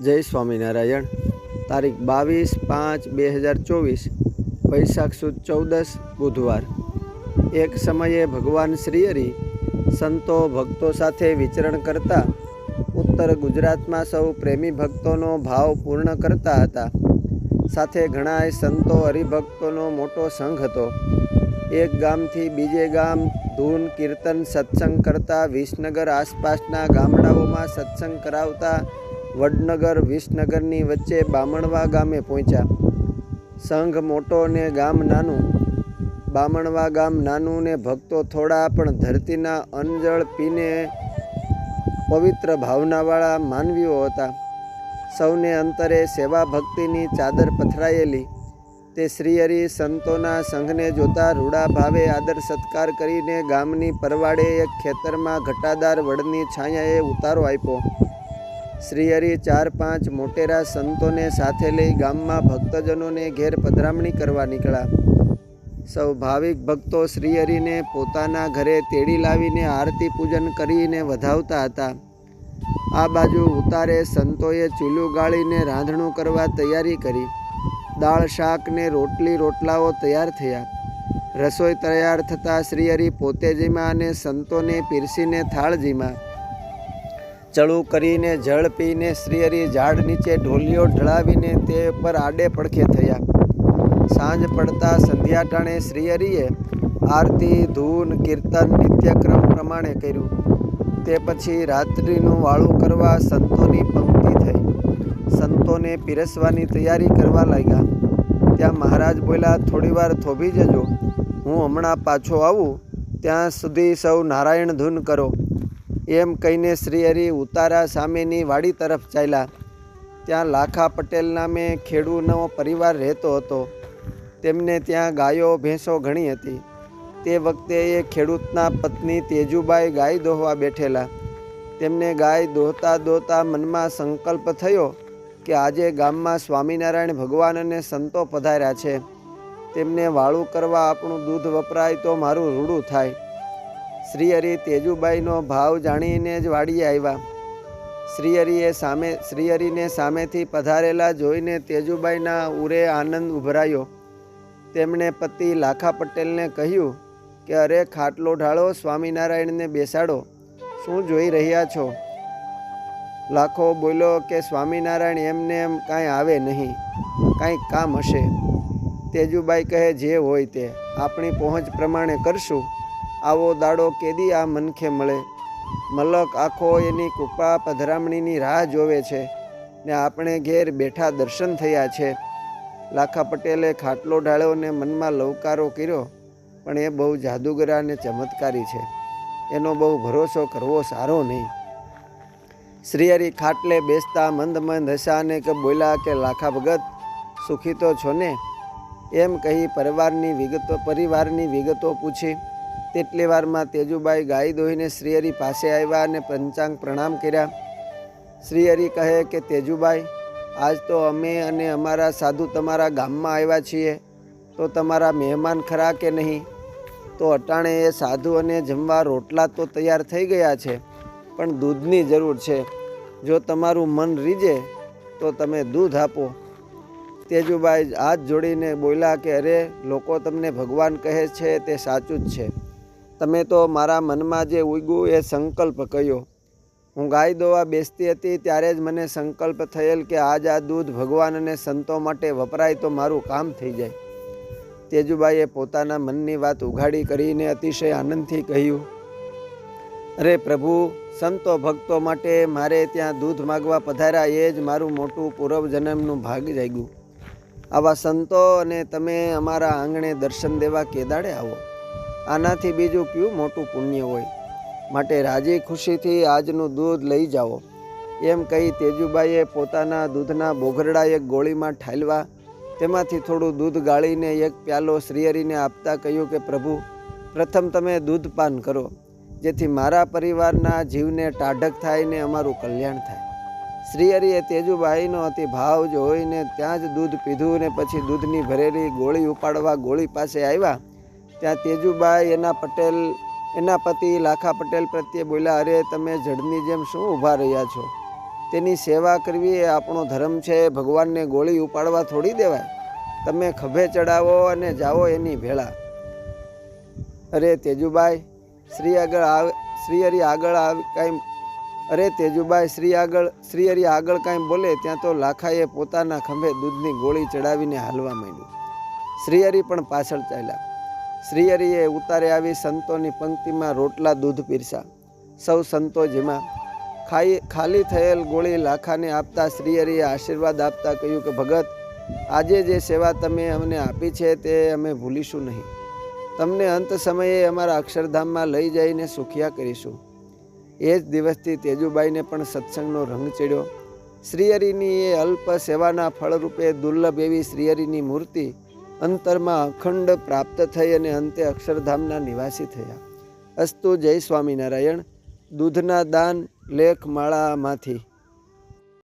જય સ્વામિનારાયણ. તારીખ બાવીસ પાંચ બે હજાર ચોવીસ, વૈશાખ સુદ ચૌદસ, બુધવાર. એક સમયે ભગવાન શ્રીહરિ સંતો ભક્તો સાથે વિચરણ કરતા ઉત્તર ગુજરાતમાં સૌ પ્રેમી ભક્તોનો ભાવ પૂર્ણ કરતા હતા. સાથે ઘણાય સંતો હરિભક્તોનો મોટો સંઘ હતો. એક ગામથી બીજે ગામ ધૂન, કીર્તન, સત્સંગ કરતા વિસનગર આસપાસના ગામડાઓમાં સત્સંગ કરાવતા વડનગર વિસનગરની વચ્ચે બામણવા ગામે પહોંચ્યા. સંઘ મોટો ને ગામ નાનું. બામણવા ગામ નાનું ને ભક્તો થોડા પણ ધરતીના અનજળ પીને પવિત્ર ભાવનાવાળા માનવીઓ હતા. સૌને અંતરે સેવા ભક્તિની ચાદર પથરાયેલી. તે શ્રીહરિ સંતોના સંઘને જોતા રૂડા ભાવે આદર સત્કાર કરીને ગામની પરવાડે એક ખેતરમાં ઘટાદાર વડની છાયાએ ઉતારો આપ્યો. શ્રીહરિ ચાર પાંચ મોટેરા સંતોને સાથે લઈ ગામમાં ભક્તજનોને ઘેર પધરામણી કરવા નીકળ્યા. સૌ ભાવિક ભક્તો શ્રીહરિને પોતાના ઘરે તેડી લાવીને આરતી પૂજન કરીને વધાવતા હતા. આ બાજુ ઉતારે સંતોએ ચૂલું ગાળીને રાંધણું કરવા તૈયારી કરી. દાળ, શાક ને રોટલી, રોટલાઓ તૈયાર થયા. રસોઈ તૈયાર થતાં શ્રીહરિ પોતે જીમાં અને સંતોને પીરસીને થાળ જીમાં ચડું કરીને જળ પીને શ્રીહરિ ઝાડ નીચે ઢોલિયો ઢળાવીને તે પર આડે પડખે થયા. સાંજ પડતા સંધ્યા ટાણે શ્રીહરિએ આરતી, ધૂન, કીર્તન, નિત્યક્રમ પ્રમાણે કર્યું. તે પછી રાત્રિનું વાળું કરવા સંતોની પંક્તિ થઈ. સંતોને પીરસવાની તૈયારી કરવા લાગ્યા. ત્યાં મહારાજ બોલ્યા થોડીવાર થોભી જજો. હું હમણાં પાછો આવું. ત્યાં સુધી સૌ નારાયણ ધૂન કરો. એમ કહીને શ્રીહરિ ઉતારા સામેની વાડી તરફ ચાલ્યા. ત્યાં લાખા પટેલ નામે ખેડૂનો પરિવાર રહેતો હતો. તેમને ત્યાં ગાયો, ભેંસો ઘણી હતી. તે વખતે એ ખેડૂતના પત્ની તેજુબાઈ ગાય દોહવા બેઠેલા. તેમને ગાય દોહતા દોહતા મનમાં સંકલ્પ થયો કે આજે ગામમાં સ્વામિનારાયણ ભગવાન અને સંતો પધાર્યા છે. તેમને વાળું કરવા આપણું દૂધ વપરાય તો મારું રૂડું થાય. શ્રીહરિ તેજુબાઈનો ભાવ જાણીને જ વાડીએ આવ્યા. શ્રીહરિએ સામે શ્રીહરિને સામેથી પધારેલા જોઈને તેજુબાઈના ઉરે આનંદ ઉભરાયો. તેમણે પતિ લાખા પટેલને કહ્યું કે, અરે, ખાટલો ઢાળો, સ્વામિનારાયણને બેસાડો. શું જોઈ રહ્યા છો? લાખો બોલ્યો કે, સ્વામિનારાયણ એમને એમ કાંઈ આવે નહીં. કાંઈક કામ હશે. તેજુબાઈ કહે, જે હોય તે. આપણી પહોંચ પ્રમાણે કરશું. આવો દાડો કેદી આ મનખે મળે? મલક આખો એની કૃપા પધરામણીની રાહ જોવે છે ને આપણે ઘેર બેઠા દર્શન થયા છે. લાખા પટેલે ખાટલો ઢાળ્યો ને મનમાં લવકારો કર્યો, પણ એ બહુ જાદુગરા અને ચમત્કારી છે. એનો બહુ ભરોસો કરવો સારો નહીં. શ્રીહરી ખાટલે બેસતા મંદ મંદ હસાને કે બોલ્યા કે, લાખા ભગત, સુખી તો છો ને? એમ કહી પરિવારની વિગતો પરિવારની વિગતો પૂછી. તેટલી વારમાં તેજુબાઈ ગાય દોહીને શ્રીહરિ પાસે આવ્યા અને પંચાંગ પ્રણામ કર્યા. શ્રીહરિ કહે કે, તેજુબાઈ, આજ તો અમે અને અમારા સાધુ તમારા ગામમાં આવ્યા છીએ. તો તમારા મહેમાન ખરા કે નહીં? તો અટાણે એ સાધુ અને જમવા રોટલા તો તૈયાર થઈ ગયા છે, પણ દૂધની જરૂર છે. જો તમારું મન રીજે, તો તમે દૂધ આપો. તેજુબાઈ હાથ જોડીને બોલ્યા કે, અરે, લોકો તમને ભગવાન કહે છે, તે સાચું જ છે. તમે તો મારા મનમાં જે ઉગ્યું એ સંકલ્પ કહ્યો હું ગાય દોવા બેસતી હતી ત્યારે જ મને સંકલ્પ થયેલ કે આજ આ દૂધ ભગવાન અને સંતો માટે વપરાય તો મારું કામ થઈ જાય. તેજુબાઈએ પોતાના મનની વાત ઉઘાડી કરીને અતિશય આનંદથી કહ્યું, અરે પ્રભુ, સંતો ભક્તો માટે મારે ત્યાં દૂધ માગવા પધાર્યા એ જ મારું મોટું પૂર્વજન્મનું ભાગ જાગ્યું. આવા સંતો અને તમે અમારા આંગણે દર્શન દેવા કેદાડે આવો. આનાથી બીજું કયું મોટું પુણ્ય હોય? માટે રાજી ખુશીથી આજનું દૂધ લઈ જાઓ. એમ કહી તેજુબાઈએ પોતાના દૂધના બોઘરડા એક ગોળીમાં ઠાલવા, તેમાંથી થોડું દૂધ ગાળીને એક પ્યાલો શ્રીહરિને આપતા કહ્યું કે, પ્રભુ, પ્રથમ તમે દૂધ પાન કરો, જેથી મારા પરિવારના જીવને ટાઢક થાય ને અમારું કલ્યાણ થાય. શ્રીહરિએ તેજુબાઈનો અતિ ભાવ જોઈને ત્યાં જ દૂધ પીધું ને પછી દૂધની ભરેલી ગોળી ઉપાડવા ગોળી પાસે આવ્યા. ત્યાં તેજુબાઈ એના પટેલ, એના પતિ લાખા પટેલ પ્રત્યે બોલ્યા, અરે, તમે જડની જેમ શું ઊભા રહ્યા છો? તેની સેવા કરવી એ આપણો ધર્મ છે, ભગવાનને ગોળી ઉપાડવા થોડી દેવાય? તમે ખભે ચડાવો અને જાઓ એની ભેળા અરે તેજુબાઈ શ્રી આગળ આવ શ્રી હરિ આગળ આવ કાંઈ અરે તેજુબાઈ શ્રી આગળ, શ્રી હરિ આગળ કાંઈ બોલે, ત્યાં તો લાખાએ પોતાના ખંભે દૂધની ગોળી ચડાવીને હાલવા માંડ્યું. શ્રીહરિ પણ પાછળ ચાલ્યા. શ્રીહરિએ ઉતારે આવી સંતોની પંક્તિમાં રોટલા દૂધ પીરસા સૌ સંતો જેમાં ખાઈ, ખાલી થયેલ ગોળી લાખાને આપતા શ્રીહરિએ આશીર્વાદ આપતા કહ્યું કે, ભગત, આજે જે સેવા તમે અમને આપી છે તે અમે ભૂલીશું નહીં. તમને અંત સમયે અમારા અક્ષરધામમાં લઈ જઈને સુખિયા કરીશું. એ જ દિવસથી તેજુબાઈને પણ સત્સંગનો રંગ ચડ્યો. શ્રીહરિની એ અલ્પ સેવાના ફળરૂપે દુર્લભ એવી શ્રીહરિની મૂર્તિ અંતરમાં અખંડ પ્રાપ્ત થઈ અને અંતે અક્ષરધામના નિવાસી થયા. અસ્તુ જય સ્વામિનારાયણ. દૂધના દાન, લેખ, માળામાંથી.